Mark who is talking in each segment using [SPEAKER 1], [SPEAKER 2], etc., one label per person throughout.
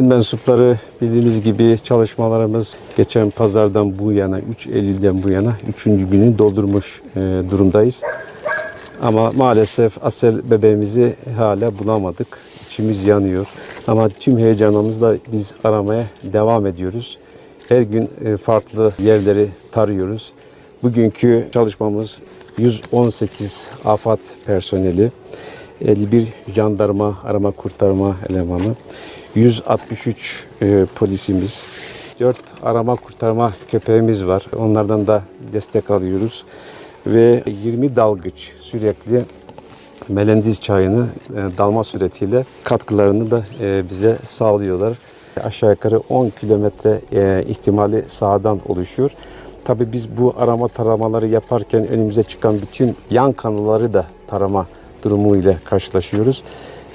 [SPEAKER 1] Mensupları bildiğiniz gibi çalışmalarımız geçen pazardan bu yana, 3 Eylül'den bu yana 3. günü doldurmuş e, durumdayız. Ama maalesef Asel bebeğimizi hala bulamadık. İçimiz yanıyor. Ama tüm heyecanımızla biz aramaya devam ediyoruz. Her gün e, farklı yerleri tarıyoruz. Bugünkü çalışmamız 118 AFAD personeli, 51 jandarma arama kurtarma elemanı, 163 e, polisimiz, 4 arama kurtarma köpeğimiz var. Onlardan da destek alıyoruz. Ve 20 dalgıç sürekli Melendiz çayını e, dalma suretiyle katkılarını da e, bize sağlıyorlar. Aşağı yukarı 10 kilometre e, ihtimali sahadan oluşuyor. Tabii biz bu arama taramaları yaparken önümüze çıkan bütün yan kanalları da tarama durumu ile karşılaşıyoruz.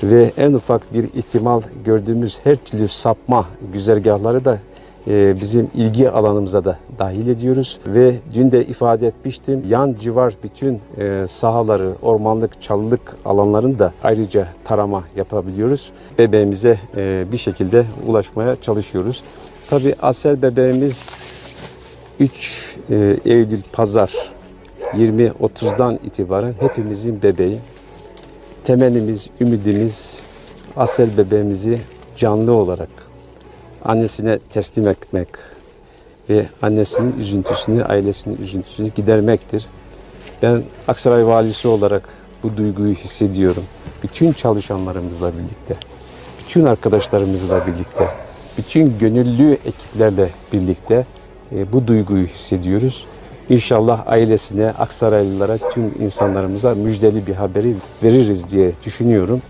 [SPEAKER 1] Ve en ufak bir ihtimal gördüğümüz her türlü sapma güzergahları da e, bizim ilgi alanımıza da dahil ediyoruz. Ve dün de ifade etmiştim yan civar bütün e, sahaları, ormanlık, çalılık alanların da ayrıca tarama yapabiliyoruz. Bebeğimize e, bir şekilde ulaşmaya çalışıyoruz. Tabii Asel bebeğimiz 3 e, Eylül Pazar 20.30'dan itibaren hepimizin bebeği. Temennimiz, ümidimiz Asel bebeğimizi canlı olarak annesine teslim etmek ve annesinin üzüntüsünü, ailesinin üzüntüsünü gidermektir. Ben Aksaray valisi olarak bu duyguyu hissediyorum. Bütün çalışanlarımızla birlikte, bütün arkadaşlarımızla birlikte, bütün gönüllü ekiplerle birlikte e, bu duyguyu hissediyoruz. İnşallah ailesine, Aksaraylılara, tüm insanlarımıza müjdeli bir haberi veririz diye düşünüyorum.